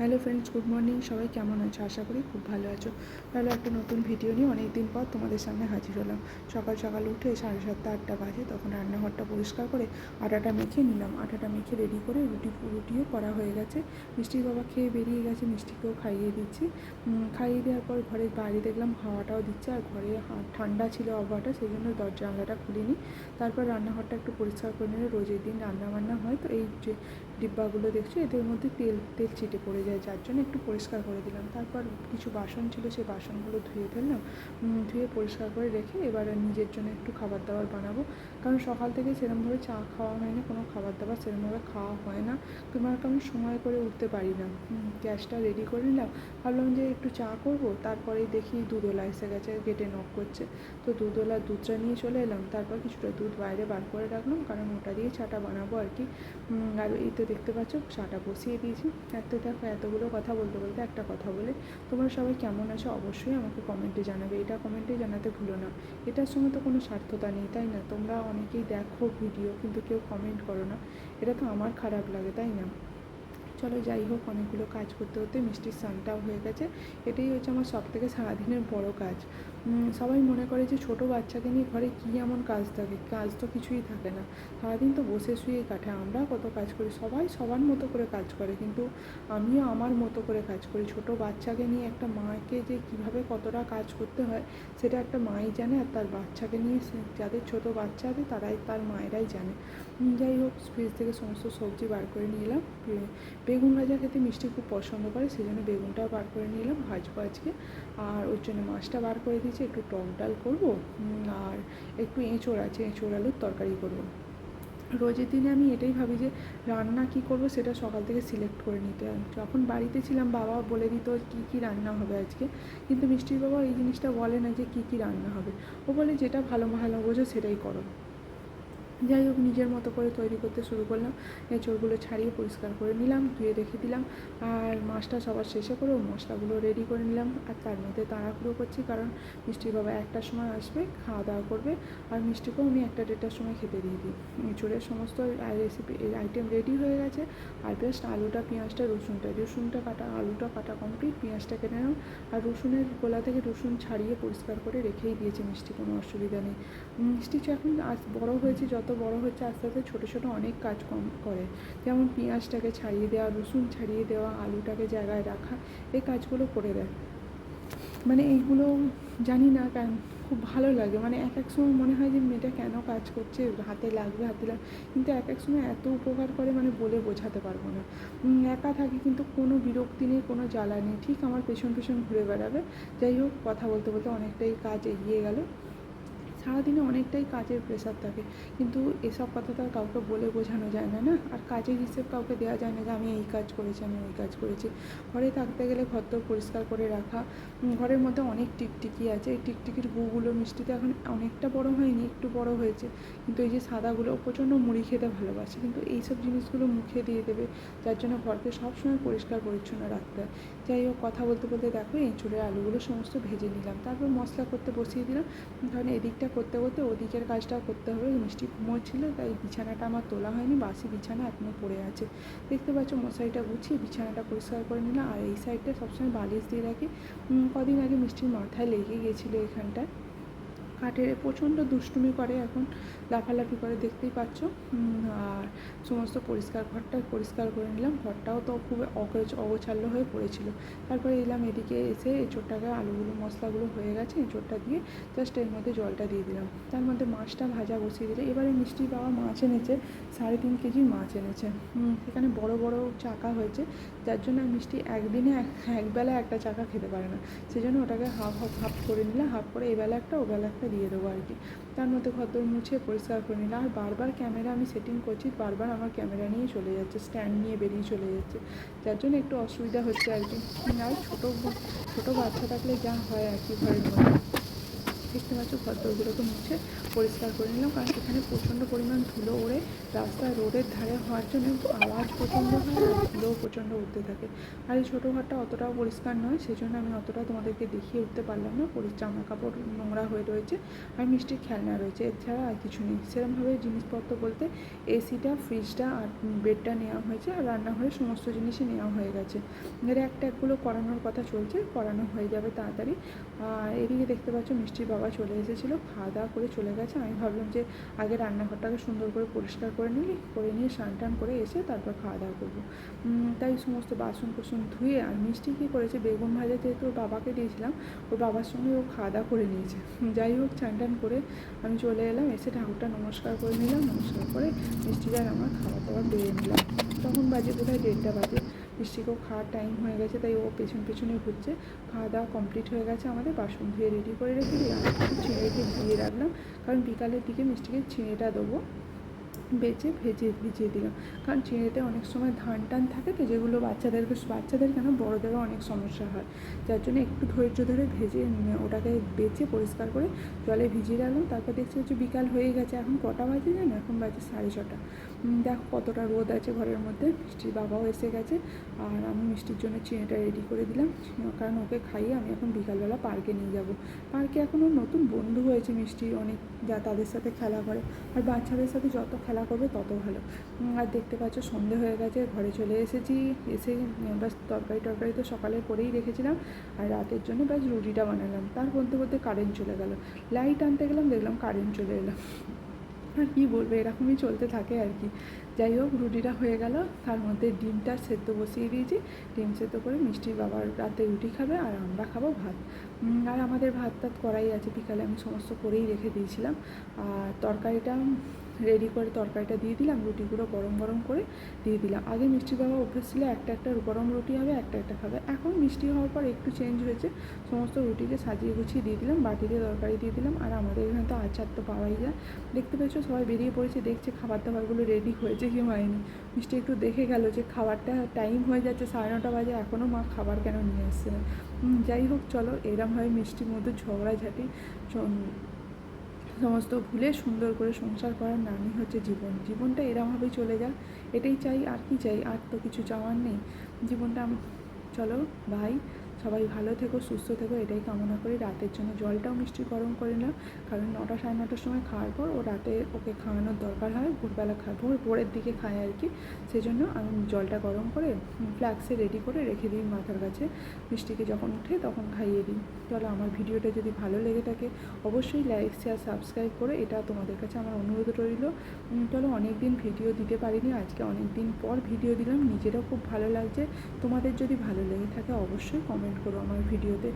Hello friends good morning সবাই কেমন আছো? আশা করি খুব ভালো আছো। তাহলে একটা নতুন ভিডিও নিয়ে অনেক দিন পর তোমাদের সামনে হাজির হলাম। সকাল সকাল উঠে সাড়ে সাতটা, আটটা বাজে, তখন রান্নাঘরটা পরিষ্কার করে আটাটা মেখে নিলাম। আটাটা মেখে রেডি করে রুটি, রুটিও করা হয়ে গেছে। মিষ্টির বাবা খেয়ে বেরিয়ে গেছে, মিষ্টিকেও খাইয়ে দিচ্ছি। খাইয়ে দেওয়ার পর ঘরের বাইরে দেখলাম হাওয়াটাও দিচ্ছে আর ঘরে ঠান্ডা ছিল আবহাওয়াটা সেই জন্য দরজা জানলাটা খুলিনি। তারপর রান্নাঘরটা একটু পরিষ্কার করে নিলে রোজের দিন রান্না বান্না হয়। তো এই যে ডিব্বাগুলো দেখছ, এদের মধ্যে তেল তেল ছিটে পড়ে যায় যার জন্য একটু পরিষ্কার করে দিলাম। তারপর কিছু বাসন ছিল, সেই বাসনগুলো ধুয়ে ফেললাম। ধুয়ে পরিষ্কার করে রেখে এবার নিজের জন্য একটু খাবার দাবার বানাবো। কারণ সকাল থেকে সেরমভাবে চা খাওয়া হয় না কোনো খাবার দাবার সেরমভাবে খাওয়া হয় না। তোমার আমি সময় করে উঠতে পারি না। গ্যাসটা রেডি করে নিলাম। ভাবলাম যে একটু চা করব তারপরে দেখি দুধওয়ালা এসে গেছে গেটে নক করছে। তো দুধওয়ালা দুধটা নিয়ে চলে এলাম। তারপর কিছুটা দুধ বাইরে বার করে রাখলাম, কারণ ওটা দিয়ে চাটা বানাবো আর কি। আর এই তো দেখতে পাচ্ছ, চাটা বসিয়ে দিয়েছি। এত দেখো এতগুলো কথা বলতে বলতে একটা কথা বলে, তোমরা সবাই কেমন আছো? অবশ্যই আমাকে কমেন্টে জানাবে। এটা কমেন্টে জানাতে ভুলো না। এটার সঙ্গে তো কোনো স্বার্থতা নেই, তাই না? তোমরা অনেকেই দেখো ভিডিও কিন্তু কেউ কমেন্ট করো না। এটা তো আমার খারাপ লাগে, তাই না? চলো যাই হোক, অনেকগুলো কাজ করতে করতে মিষ্টির স্নানটাও হয়ে গেছে। এটাই হচ্ছে আমার সব থেকে সারাদিনের বড় কাজ। সবাই মনে করে যে ছোট বাচ্চাকে নিয়ে ঘরে কী এমন কাজ থাকে? কাজ তো কিছুই থাকে না। সারাদিন তো বসে শুয়েই কাটে। আমরা কত কাজ করি? সবাই সবার মতো করে কাজ করে। কিন্তু আমিও আমার মতো করে কাজ করি। ছোট বাচ্চাকে নিয়ে একটা মাকে যে কীভাবে কতটা কাজ করতে হয়, সেটা একটা মাই জানে আর তার বাচ্চাকে নিয়ে যাদের ছোট বাচ্চা আছে, তারাই তার মায়েরাই জানে। যাই হোক, ফ্রিজ থেকে সমস্ত সবজি বার করে নিয়ে এলাম। বেগুন ভাজা খেতে মিষ্টি খুব পছন্দ করে সেই জন্য বেগুনটাও বার করে নিয়ে এলাম। ভাজবো আজকে। আর ওর জন্য মাছটা বার করে দিয়েছি। একটু টক ডাল করব আর একটু এঁচোড় আছে, এঁচোড় আলুর তরকারি করব। রোজের দিনে আমি এটাই ভাবি যে রান্না কি করব সেটা সকাল থেকে সিলেক্ট করে নিতে হয়। যখন বাড়িতে ছিলাম, বাবা বলে দিত কি কি রান্না হবে আজকে। কিন্তু মিষ্টির বাবা এই জিনিসটা বলে না যে কি কি রান্না হবে। ও বলে, যেটা ভালো ভালো বোঝো সেটাই করো। যাই হোক, নিজের মতো করে তৈরি করতে শুরু করলাম। এঁচড়গুলো ছাড়িয়ে পরিষ্কার করে নিলাম, ধুয়ে রেখে দিলাম। আর মাছটা সবার শেষে করে মশলাগুলো রেডি করে নিলাম। আর তার মধ্যে তাড়াহুড়ো করছি কারণ মিষ্টি বাবা একটার সময় আসবে, খাওয়া দাওয়া করবে। আর মিষ্টিকেও আমি একটা দেড়টার সময় খেতে দিয়ে দিই। এঁচড়ের সমস্ত রেসিপি আইটেম রেডি হয়ে গেছে। আর জাস্ট আলুটা, পেঁয়াজটা, রসুনটা রসুনটা কাটা, আলুটা কাটা কমপ্লিট পেঁয়াজটা কেটে নিলাম। আর রসুনের গোলা থেকে রসুন ছাড়িয়ে পরিষ্কার করে রেখেই দিয়েছে মিষ্টি কোনো অসুবিধা নেই। মিষ্টি এখন আজ বড় হয়েছে, যত বড় হচ্ছে আস্তে আস্তে ছোটো ছোটো অনেক কাজ কম করে। যেমন পেঁয়াজটাকে ছাড়িয়ে দেওয়া, রসুন ছাড়িয়ে দেওয়া, আলুটাকে জায়গায় রাখা, এই কাজগুলো করে দেয়। মানে এইগুলো জানি না কেন, খুব ভালো লাগে। মানে এক এক সময় মনে হয় যে মেয়েটা কেন কাজ করছে, হাতে লাগবে হাতে লাগবে কিন্তু এক এক সময় এত উপকার করে মানে বলে বোঝাতে পারব না। একা থাকি কিন্তু কোনো বিরক্তি নেই, কোনো জ্বালা নেই। ঠিক আমার পেছন পেছন ঘুরে বেড়াবে। যাই হোক, কথা বলতে বলতে অনেকটাই কাজ এগিয়ে গেল। সারাদিনে অনেকটাই কাজের প্রেশার থাকে। কিন্তু এসব কথা তো আর কাউকে বলে বোঝানো যায় না না? আর কাজের হিসেব কাউকে দেওয়া যায় না যে, আমি এই কাজ করেছি, আমি ওই কাজ করেছি। ঘরে থাকতে গেলে ঘর তো পরিষ্কার করে রাখা। ঘরের মধ্যে অনেক টিকটিকি আছে। এই টিকটিকির গুগুলো মিষ্টিতে এখন অনেকটা বড় হয়নি, একটু বড় হয়েছে। কিন্তু এই যে সাদাগুলো প্রচণ্ড মুড়ি খেতে ভালোবাসে। কিন্তু এই সব জিনিসগুলো মুখে দিয়ে দেবে, যার জন্য ঘরকে সবসময় পরিষ্কার পরিচ্ছন্ন রাখতে হয়। যাই হোক, কথা বলতে বলতে দেখো, এই এঁচুড়ের আলুগুলো সমস্ত ভেজে নিলাম। তারপর মশলা করতে বসিয়ে দিলাম। কারণ এদিকটা করতে করতে ওদিকের কাজটাও করতে হবে। মিষ্টি ঘুমোচ্ছিল তাই বিছানাটা আমার তোলা হয়নি, বাসি বিছানা এখনও পড়ে আছে। দেখতে পাচ্ছ মশারিটা গুছিয়ে বিছানাটা পরিষ্কার করে নিলাম। আর এই সাইডটা সবসময় বালিশ দিয়ে রাখি। কদিন আগে মিষ্টির মাথায় লেগে গেছিল এখানটায়। কাঠের প্রচণ্ড দুষ্টুমি করে এখন, লাফালাফি করে, দেখতেই পাচ্ছ। আর সমস্ত পরিষ্কার ঘরটা পরিষ্কার করে নিলাম। ঘরটাও তো খুব অগোছ অগোছাল্য হয়ে পড়েছিল। তারপরে এলাম এদিকে এসে এঁচোড়টাকে আলুগুলো, মশলাগুলো হয়ে গেছে। এঁচোড়টা দিয়ে জাস্ট এর মধ্যে জলটা দিয়ে দিলাম। তার মধ্যে মাছটা ভাজা বসিয়ে দিলে, এবারে মিষ্টি বাবা মাছ এনেছে, সাড়ে তিন কেজি মাছ এনেছে। সেখানে বড় বড় চাকা হয়েছে, যার জন্য মিষ্টি একদিনে এক, একবেলা একটা চাকা খেতে পারে না। সেই জন্য ওটাকে হাফ হাফ হাফ করে নিলে হাফ করে এবেলা একটা, ওবেলা একটা দিয়ে দেবো আর কি। তার মধ্যে ঘর মুছে পরিষ্কার করে নিলাম। আর বারবার ক্যামেরা আমি সেটিং করছি, বারবার আমার ক্যামেরা নিয়ে চলে যাচ্ছে স্ট্যান্ড নিয়ে বেরিয়ে চলে যাচ্ছে। যার জন্য একটু অসুবিধা হচ্ছে আর কি। আর ছোটো ছোটো বাচ্চা থাকলে যা হয় আর কি ঘরের মধ্যে। দেখতে পাচ্ছ ঘরদোরগুলোকে মুছে পরিষ্কার করে নিলাম, কারণ এখানে প্রচণ্ড পরিমাণ ধুলো ওড়ে রাস্তায় রোডের ধারে হওয়ার জন্য আওয়াজ প্রচণ্ড হয় আর ধুলোও প্রচণ্ড উঠতে থাকে। আর এই ছোটো ঘরটা অতটাও পরিষ্কার নয় সেই জন্য আমি অতটা তোমাদেরকে দেখিয়ে উঠতে পারলাম না। জামা কাপড় নোংরা হয়ে রয়েছে আর মিষ্টির খেলনা রয়েছে। এছাড়া আর কিছু নেই। সেরকমভাবে জিনিসপত্র বলতে এসিটা, ফ্রিজটা আর বেডটা নেওয়া হয়েছে আর রান্নাঘরের সমস্ত জিনিসই নেওয়া হয়ে গেছে। এর একটা একগুলো করানোর কথা চলছে, করানো হয়ে যাবে তাড়াতাড়ি। আর এদিকে দেখতে পাচ্ছ, মিষ্টির বাবা চলে এসেছিল, খাওয়া দাওয়া করে চলে গেছে। আমি ভাবলাম যে আগে রান্নাঘরটাকে সুন্দর করে পরিষ্কার করে নিই, করে নিয়ে স্নান টান করে এসে তারপর খাওয়া দাওয়া করব। তাই সমস্ত বাসন কোসন ধুয়ে আর মিষ্টি কী করেছে, বেগুন ভাজা যেহেতু ওর বাবাকে দিয়েছিলাম, ওর বাবার সঙ্গে ও খাওয়া দাওয়া করে নিয়েছে। যাই হোক, স্নান টান করে আমি চলে এলাম, এসে ঠাকুরটা নমস্কার করে নিলাম, নমস্কার করে মিষ্টিটা আমার খাওয়া দাওয়া বেড়ে নিলাম। তখন বাজে বোধহয় দেড়টা বাজে। মিষ্টিকেও খাওয়ার টাইম হয়ে গেছে, তাই ও পেছন পেছনে ঘুরছে। খাওয়া দাওয়া কমপ্লিট হয়ে গেছে আমাদের, বাসন ধুয়ে রেডি করে রেখে দিই আর একটু চিঁড়েকে দিয়ে রাখলাম, কারণ বিকালের দিকে মিষ্টিকে চিঁড়েটা দেবো। বেচে ভেজে ভিজিয়ে দিলাম। কারণ চিঁড়েতে অনেক সময় ধান টান থাকে তো, যেগুলো বাচ্চাদেরকে বাচ্চাদের কেন, বড়োদেরও অনেক সমস্যা হয়। যার জন্য একটু ধৈর্য ধরে ভেজে ওটাকে বেচে পরিষ্কার করে জলে ভিজিয়ে রাখলাম। তারপর দেখছি হচ্ছে বিকাল হয়ে গেছে। এখন কটা বাজে জানো? এখন বাজে সাড়ে ছটা। দেখো কতটা রোদ আছে ঘরের মধ্যে। মিষ্টির বাবাও এসে গেছে। আর আমি মিষ্টির জন্য চিঁড়েটা রেডি করে দিলাম। কারণ ওকে খাইয়ে আমি এখন বিকালবেলা পার্কে নিয়ে যাব। পার্কে এখন ওর নতুন বন্ধু হয়েছে মিষ্টি। অনেক যা তাদের সাথে খেলা করে। আর বাচ্চাদের সাথে যত খেলা করবে, তত ভালো। আর দেখতে পাচ্ছ, সন্ধে হয়ে গেছে, ঘরে চলে এসেছি। এসে ব্যাস, তরকারি টরকারি তো সকালে করেই রেখেছিলাম, আর রাতের জন্য ব্যাস রুটিটা বানালাম। তার বলতে বলতে কারেন্ট চলে গেল। লাইট আনতে গেলাম, দেখলাম কারেন্ট চলে এলাম আর কী বলবে, এরকমই চলতে থাকে আর কি। যাই হোক, রুটিটা হয়ে গেল। তার মধ্যে ডিমটা সেদ্ধ বসিয়ে দিয়েছি। ডিম সেদ্ধ করে মিষ্টির বাবার রাতে রুটি খাবে আর আমরা খাব ভাত। আর আমাদের ভাত টাত করাই আছে, বিকালে আমি সমস্ত করেই রেখে দিয়েছিলাম। আর তরকারিটা রেডি করে তরকারিটা দিয়ে দিলাম, রুটিগুলো গরম গরম করে দিয়ে দিলাম। আগে মিষ্টি বাবা অভ্যেস ছিল একটা একটা গরম রুটি হবে, একটা একটা খাবে। এখন মিষ্টি হওয়ার পর একটু চেঞ্জ হয়েছে। সমস্ত রুটিকে সাজিয়ে গুছিয়ে দিয়ে দিলাম, বাটিতে তরকারি দিয়ে দিলাম। আর আমাদের এখানে তো আচার তো পাওয়াই যায়। দেখতে পেয়েছ, সবাই বেরিয়ে পড়েছে, দেখছে, খাবার দাবারগুলো রেডি হয়েছে। কি হয়নি। মিষ্টি একটু দেখে গেল যে খাবারটা টাইম হয়ে যাচ্ছে, সাড়ে নটা বাজে এখনও মা খাবার কেন নিয়ে আসছে না? যাই হোক, চলো এরমভাবে মিষ্টির মধ্যে ঝগড়াঝাটি সমস্ত ভুলে সুন্দর করে সংসার করার নামই হচ্ছে জীবন। জীবনটা এরমভাবেই চলে যাক। এটাই চাই, আর কি চাই? আর তো কিছু চাওয়ার নেই। জীবনটা, চলো ভাই সবাই ভালো থেকো, সুস্থ থেকো, এটাই কামনা করি। রাতের জন্য জলটাও মিষ্টি গরম করে নিলাম কারণ নটা সাড়ে নটার সময় খাওয়ার পর ও রাতে ওকে খাওয়ানোর দরকার হয়, ভোরবেলা খায় ভোর ভোরের দিকে খায় আর কি। সেই জন্য আমি জলটা গরম করে ফ্ল্যাক্সে রেডি করে রেখে দিই মাথার কাছে। মিষ্টিকে যখন উঠে তখন খাইয়ে দিই। চলো, আমার ভিডিওটা যদি ভালো লেগে থাকে, অবশ্যই লাইক শেয়ার সাবস্ক্রাইব করে এটা তোমাদের কাছে আমার অনুরোধ রইল। চলো অনেক দিন ভিডিও দিতে পারিনি, আজকে অনেক দিন পর ভিডিও দিলাম, নিজেরও খুব ভালো লাগছে। তোমাদের যদি ভালো লেগে থাকে, অবশ্যই কমেন্ট করো আমার ভিডিওতে